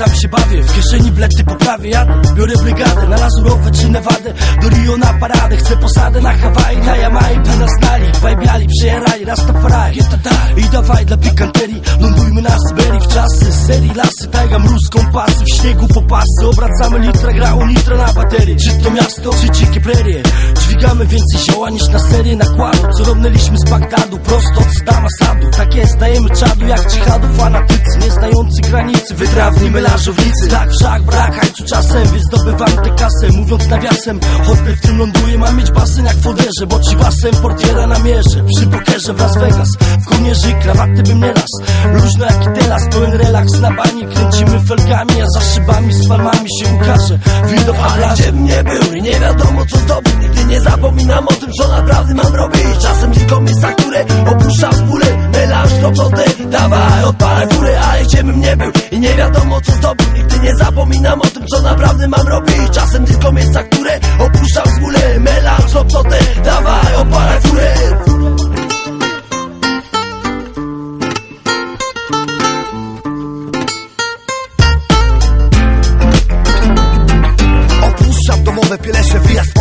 tam się bawię. W kieszeni blety poprawię, jadę Biorę brygadę. Na Lazurowę czy Nevadę Do Rio na paradę, chcę posadę na Hawaii Na Jamaj, by nas znali Wajbiali, przyjarali, Rastafari I dawaj dla pikanterii. Lądujmy na Syberii w czasy Serii lasy, tajga, mróz, kompasy W śniegu popasy, obracamy litra Grało nitro na baterii Czy to miasto, czy dzikie prerie? Dźwigamy więcej zioła niż na serię nakładu. Co robnęliśmy z Bagdadu, prosto od Stama Sadu. Tak jest, dajemy czadu jak dżihadu Fanatycy, znający granicy Wytrawni melanżownicy Tak wszak brak hajcu czasem Więc zdobywam tę kasę Mówiąc nawiasem. Hotel w tym ląduje Ma mieć basen jak w foderze Bo ci basem portiera namierzę. Przy pokerze w Las Vegas W kołnierzy krawaty bym nie raz Luźno jak teraz Pełen relaks na bani. Kręcimy felgami A za szybami z palmami się ukaże. Widok na Ale gdzie bym nie był i nie wiadomo co zdobyć Nigdy nie zapominam o tym co naprawdę mam robić. Czasem tylko miejsca, które opuszczam z bóle Melanż, klopoty, dawaj odpalaj furę Ale gdzie bym nie był i nie wiadomo co zdobyć Nigdy nie zapominam o tym co naprawdę mam robić. Czasem tylko miejsca, które opuszczam z bóle Melanż, klopoty, dawaj odpalaj furę Opuszczam domowe pielesze, wyjazd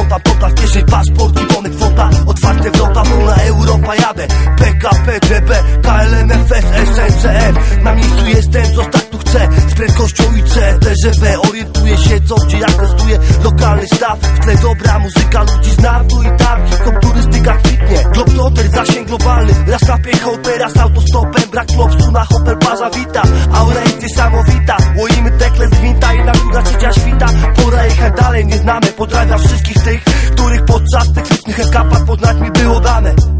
TGV Orientuję się co, gdzie jak testuję. Lokalny staw, w tle dobra muzyka Ludzi znam tu i tam, hip-hop, turystyka kwitnie Globetrotter, zasięg globalny. Raz na piechotę, raz autostopem. Brak klopsu na hopel, parza wita. Aura jest niesamowita. Łoimy tekle z i na druga trzecia świta. Pora jechać dalej, nie znamy Pozdrawiam wszystkich tych, których podczas tych licznych eskapad Poznać mi było dane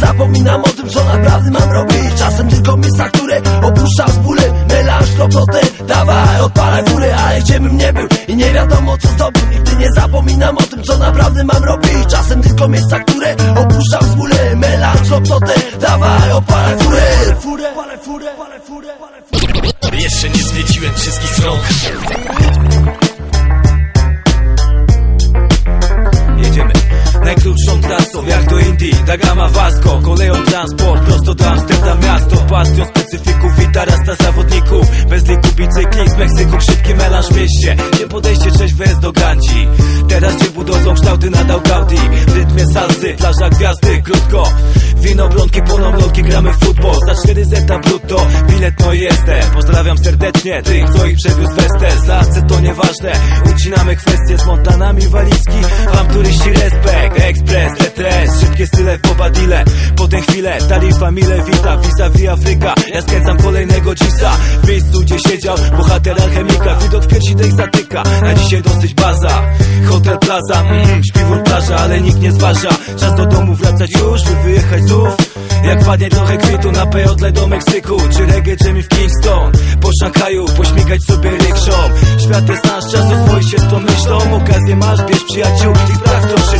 zapominam o tym co naprawdę mam robić. Czasem tylko miejsca, które opuszczam z bóle Melanż, klopoty, dawaj odpalaj furę. Ale gdzie bym nie był i nie wiadomo co zdobyć Nigdy nie zapominam o tym co naprawdę mam robić. Czasem tylko miejsca, które opuszczam z bóle Melanż, klopoty, dawaj odpalaj furę. Jeszcze nie zwiedziłem wszystkich stron Jedziemy. Najkrótszą trasą jak do Ta gama Vasco, koleją transport Prosto do Amsterdam miasto. Bastion specyfików i tarasta zawodników Bez liku bicykli z Meksyku Szybki melanż w mieście. Gdzie podejście trzeźwe jest do Gandzi Teraz gdzie budodzą kształty nadał Gaudi. W rytmie salsy, plaża gwiazdy Krótko, wino, blonki, płoną lotki Gramy w futbol. Za 4 zeta brutto Bilet no jestem. Pozdrawiam serdecznie tych, co ich przewiózł Wester Z lasce to nieważne. Ucinamy kwestie z montanami walizki. Wam turyści Style w Bobadile Potem chwilę, taryfa mile wita Vis-a-vis Afryka, ja skręcam kolejnego dzisa. W miejscu gdzie siedział bohater alchemika. Widok w piersi dech zatyka, na dzisiaj dosyć baza. Hotel Plaza, mm, śpiwór plaża Ale nikt nie zważa, czas do domu wracać już By wyjechać znów. Jak padnie trochę kwitu na pejotle do Meksyku. Czy reggae Jimmy w Kingston. Po Szanghaju pośmigać sobie rikszą Świat jest nasz, czas oswoić się z tą myślą. Okazję masz, bierz przyjaciół i sprawdź to wszystko